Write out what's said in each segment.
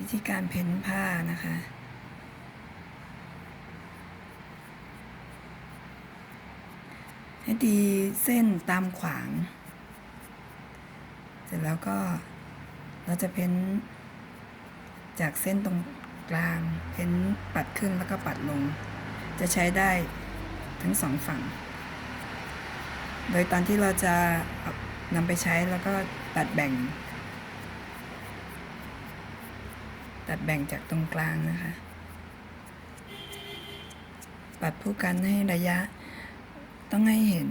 วิธีการเพ้นผ้านะคะ ให้ตีเส้นตามขวาง เสร็จแล้วก็เราจะเพ้นจากเส้นตรงกลาง เพ้นปัดขึ้นแล้วก็ปัดลง จะใช้ได้ทั้งสองฝั่ง โดยตอนที่เราจะนำไปใช้แล้วก็ตัดแบ่ง ตัดแบ่งจากตรงกลางนะคะปัดผู้กันให้ระยะต้องให้เห็น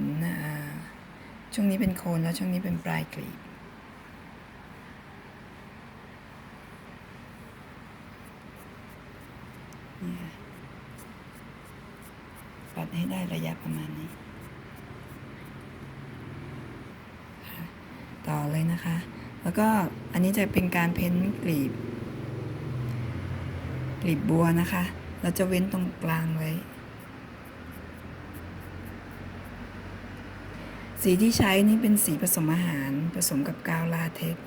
ช่วงนี้เป็นโคนแล้วช่วงนี้เป็นปลายกลีบปัดให้ได้ระยะประมาณนี้ ต่อเลยนะคะ แล้วก็อันนี้จะเป็นการเพ้นกลีบ กลีบบัวนะคะ เราจะเว้นตรงกลางไว้ สีที่ใช้นี่เป็นสีผสมอาหาร ผสมกับกาวลาเท็ก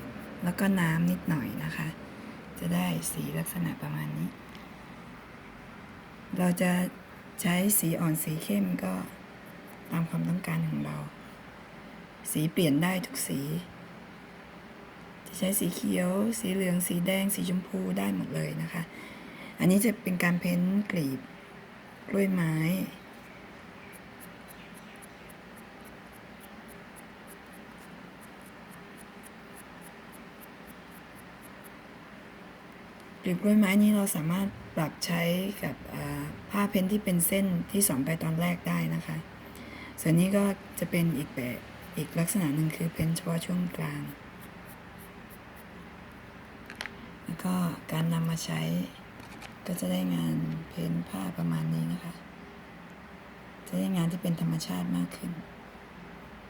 แล้วก็น้ำนิดหน่อยนะคะ จะได้สีลักษณะประมาณนี้ เราจะใช้สีอ่อนสีเข้มก็ตามความต้องการของเรา สีเปลี่ยนได้ทุกสี จะใช้สีเขียว สีเหลือง สีแดง สีชมพูได้หมดเลยนะคะ อันนี้จะเป็นการเพ้นกลีบกล้วยไม้ กลีบกล้วยไม้นี้เราสามารถปรับใช้กับผ้าเพ้นที่เป็นเส้นที่สอนไปตอนแรกได้นะคะ ส่วนนี้ก็จะเป็นอีกแบบอีกลักษณะหนึ่งคือเพ้นเฉพาะช่วงกลาง แล้วก็การนำมาใช้ ก็จะได้งานเพ้นผ้าประมาณนี้นะคะ จะได้งานที่เป็นธรรมชาติมากขึ้น